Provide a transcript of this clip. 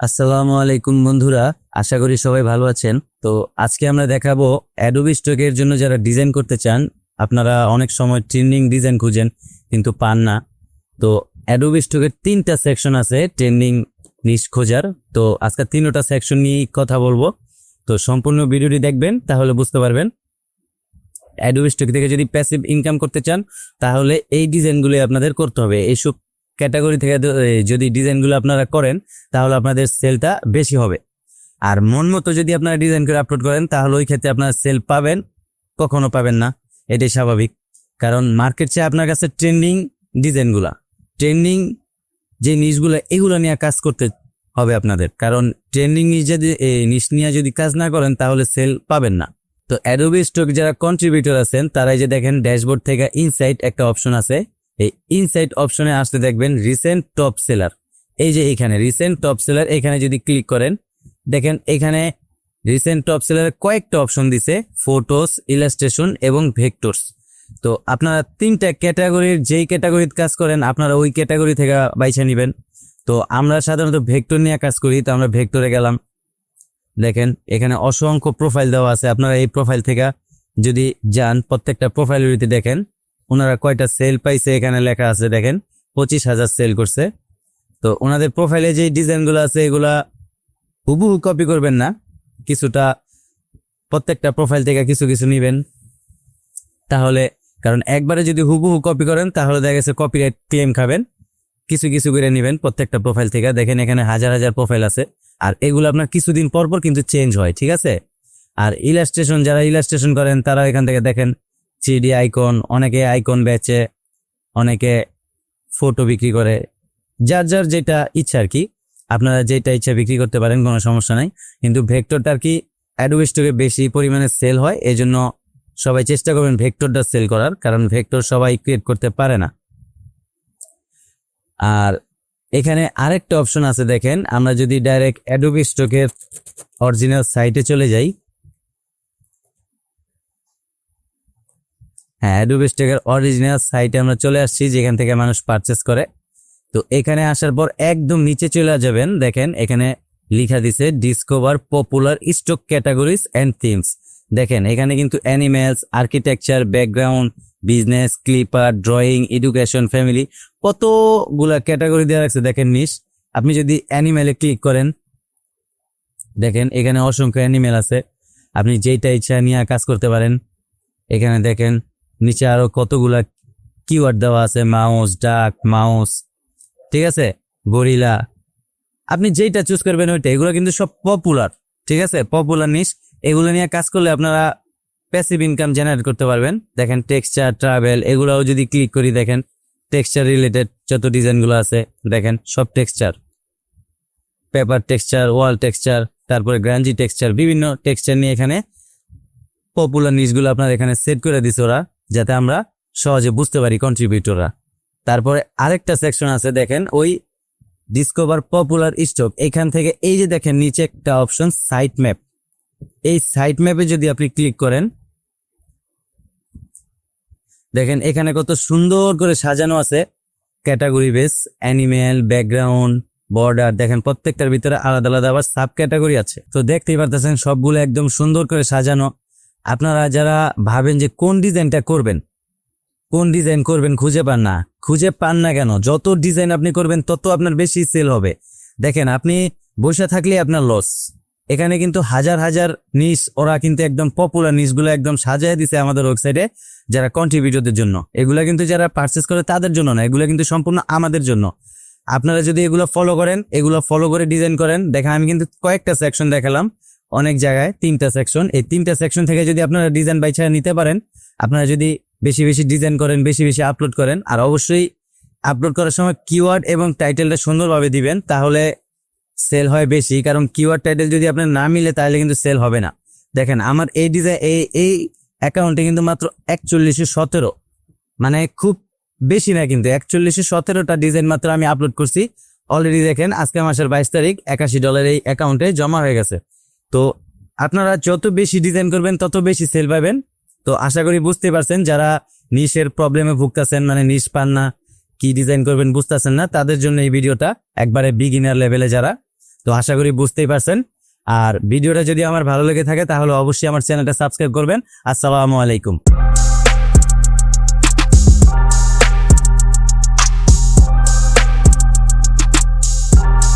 আসসালামু আলাইকুম বন্ধুরা, আশা করি সবাই ভালো আছেন। তো আজকে আমরা দেখাবো অ্যাডোবি স্টকের জন্য যারা ডিজাইন করতে চান, আপনারা অনেক সময় ট্রেন্ডিং ডিজাইন খুঁজেন, কিন্তু পান না। তো অ্যাডোবি স্টকের তিনটা সেকশন আছে ট্রেন্ডিং নিশ খোঁজার। তো আজকে তিনটা সেকশন নিয়ে কথা বলব। তো সম্পূর্ণ ভিডিওটি দেখবেন, তাহলে বুঝতে পারবেন। অ্যাডোবি স্টক থেকে যদি প্যাসিভ ইনকাম করতে চান, তাহলে এই ডিজাইনগুলি আপনাদের করতে হবে। এইসব ক্যাটাগরি থেকে যদি ডিজাইনগুলো আপনারা করেন, তাহলে আপনাদের সেলটা বেশি হবে। আর মন মতো যদি আপনারা ডিজাইন করে আপলোড করেন, তাহলে ওই ক্ষেত্রে আপনারা সেল পাবেন, কখনো পাবেন না। এটাই স্বাভাবিক। কারণ মার্কেট চাই আপনার কাছে ট্রেন্ডিং ডিজাইনগুলা ট্রেন্ডিং যে নিশগুলো এগুলো নিয়ে কাজ করতে হবে আপনাদের। কারণ ট্রেন্ডিং যদি নিশ নিয়ে যদি কাজ না করেন, তাহলে সেল পাবেন না। তো অ্যাডোবি স্টক যারা কন্ট্রিবিউটর আছেন, তারাই যে দেখেন ড্যাশবোর্ড থেকে ইনসাইট একটা অপশন আছে। এই ইনসাইট অপশনে আসতে দেখবেন রিসেন্ট টপ সেলার এই যে এখানে রিসেন্ট টপ সেলার এখানে যদি ক্লিক করেন, দেখেন এখানে রিসেন্ট টপ সেলারের কয়েকটা অপশন দিছে ফটোস ইলাস্ট্রেশন এবং ভেক্টরস তো আপনারা তিনটা ক্যাটাগরির যেই ক্যাটাগরিতে কাজ করেন, আপনারা ওই ক্যাটাগরি থেকে বাইছে নেবেন। তো আমরা সাধারণত ভেক্টর নিয়ে কাজ করি, তো আমরা ভেক্টরে গেলাম। দেখেন এখানে অসংখ্য প্রোফাইল দেওয়া আছে, আপনারা এই প্রোফাইল থেকে যদি যান, প্রত্যেকটা প্রোফাইলগুলিতে দেখেন। ওনারা কয়টা সেল পাইছে এখানে লেখা আছে দেখেন, পঁচিশ হাজার সেল করছে। তো ওনাদের প্রোফাইলে যে ডিজাইনগুলো আছে, এগুলা হুবহু কপি করবেন না। কিছুটা, প্রত্যেকটা প্রোফাইল থেকে কিছু কিছু নেবেন। তাহলে, কারণ একবারে যদি হুবহু কপি করেন, তাহলে দেখা গেছে কপিরাইট ক্লেম খাবেন। কিছু কিছু করে নেবেন প্রত্যেকটা প্রোফাইল থেকে। দেখেন এখানে হাজার হাজার প্রোফাইল আছে। আর এগুলো আপনার কিছুদিন পর পর কিন্তু চেঞ্জ হয়, ঠিক আছে? আর ইলাস্ট্রেশন যারা ইলাস্ট্রেশন করেন, তারা এখান থেকে দেখেন থ্রিডি আইকন, অনেকে আইকন বেচে, অনেকে ফটো বিক্রি করে। যার যার যেটা ইচ্ছা আর কি, আপনারা যেটা ইচ্ছা বিক্রি করতে পারেন, কোনো সমস্যা নাই। কিন্তু ভেক্টরটা আর কি অ্যাডোবি স্টকে বেশি পরিমাণে সেল হয় এই জন্য সবাই চেষ্টা করবেন ভেক্টরটা সেল করার, কারণ ভেক্টর সবাই ক্রিয়েট করতে পারে না। আর এখানে আরেকটা অপশন আছে দেখেন, আমরা যদি ডাইরেক্ট অ্যাডোবি স্টকের অরিজিনাল সাইটে চলে যাই হ্যাঁ অ্যাডোবি স্টকের অরিজিনাল সাইটে আমরা চলে আসছি, যেখান থেকে মানুষ পারচেস করে। তো এখানে আসার পর একদম নিচে চলে যাবেন, দেখেন এখানে লিখা দিছে discover popular stock categories and themes দেখেন, এখানে কিন্তু animals architecture background business clipper drawing education family কতগুলা ক্যাটাগরি দেওয়া রাখছে দেখেন নিশ। আপনি যদি অ্যানিমেলে ক্লিক করেন, দেখেন এখানে অসংখ্য অ্যানিমেল আছে। আপনি যেইটা ইচ্ছা নিয়ে কাজ করতে পারেন। এখানে দেখেন নিচে আরও কতগুলা কিওয়ার্ড দেওয়া আছে মাউস ডাক মাউস ঠিক আছে? গরিলা আপনি যেইটা চুজ করবেন ওইটা, এগুলো কিন্তু সব পপুলার ঠিক আছে? পপুলার নিশ এগুলো নিয়ে কাজ করলে আপনারা প্যাসিভ ইনকাম জেনারেট করতে পারবেন। দেখেন টেক্সচার ট্রাভেল এগুলাও যদি ক্লিক করি, দেখেন টেক্সচার রিলেটেড যত ডিজাইনগুলো আছে, দেখেন, সব texture paper texture wall texture তারপরে গ্রাঞ্জি টেক্সচার বিভিন্ন টেক্সচার নিয়ে এখানে পপুলার নিউজগুলো আপনার এখানে সেট করে দিছে ওরা। যাতে আমরা সহজে বুঝতে পারি কন্ট্রিবিউটররা তারপরে আরেকটা সেকশন আছে, দেখেন, ওই ডিসকভার পপুলার স্টক এখান থেকে এই যে দেখেন, নিচে একটা অপশন সাইট ম্যাপ এই সাইট ম্যাপে যদি আপনি ক্লিক করেন, দেখেন, এখানে কত সুন্দর করে সাজানো আছে। Category base animal background border দেখেন, প্রত্যেকটার ভিতরে আলাদা আলাদা আবার সাব ক্যাটাগরি আছে। তো দেখতেই পারতেছেন, সবগুলো একদম সুন্দর করে সাজানো। আপনারা যারা ভাবেন যে কোন ডিজাইনটা করবেন, কোন ডিজাইন করবেন খুঁজে পান না। খুঁজে পান না কেন? যত ডিজাইন আপনি করবেন, তত আপনার বেশি সেল হবে। দেখেন, আপনি বসে থাকলে আপনার লস এখানে কিন্তু হাজার হাজার নিস ওরা কিন্তু একদম পপুলার নিসগুলো একদম সাজায় দিছে আমাদের ওয়েবসাইটে যারা কন্ট্রিবিউটরদের জন্য। এগুলা কিন্তু যারা পারচেস করে তাদের জন্য না, এগুলো কিন্তু সম্পূর্ণ আমাদের জন্য। আপনারা যদি এগুলো ফলো করেন, এগুলো ফলো করে ডিজাইন করেন, দেখেন আমি কিন্তু কয়েকটা সেকশন দেখালাম। অনেক জায়গায় তিনটা সেকশন এই তিনটা সেকশন থেকে যদি আপনারা ডিজাইন বাইছা নিতে পারেন, আপনারা যদি বেশি বেশি ডিজাইন করেন, বেশি বেশি আপলোড করেন, আর অবশ্যই আপলোড করার সময় কিওয়ার্ড এবং টাইটেলটা সুন্দরভাবে দিবেন, তাহলে সেল হয় বেশি। কারণ কিওয়ার্ড টাইটেল যদি আপনার না মিলে, তাহলে কিন্তু সেল হবে না। দেখেন, আমার এই ডিজাইন এই এই অ্যাকাউন্টে কিন্তু মাত্র একচল্লিশে সতেরো। মানে খুব বেশি না কিন্তু, একচল্লিশে সতেরোটা ডিজাইন মাত্র আমি আপলোড করছি। অলরেডি দেখেন, আজকে মাসের বাইশ তারিখ, একাশি ডলার এই অ্যাকাউন্টে জমা হয়ে গেছে। তো আপনারা যত বেশি ডিজাইন করবেন, তত বেশি সেল পাবেন। তো আশা করি বুঝতে পারছেন, যারা নিশের প্রবলেমে ভুগতেছেন মানে নিশ পান না, কি ডিজাইন করবেন বুঝতেছেন না, তাদের জন্য এই ভিডিওটা একবারে বিগিনার লেভেলে যারা। তো আশা করি বুঝতেই পারছেন। আর ভিডিওটা যদি আমার ভালো লেগে থাকে, তাহলে অবশ্যই আমার চ্যানেলটা সাবস্ক্রাইব করবেন। আসসালামু আলাইকুম।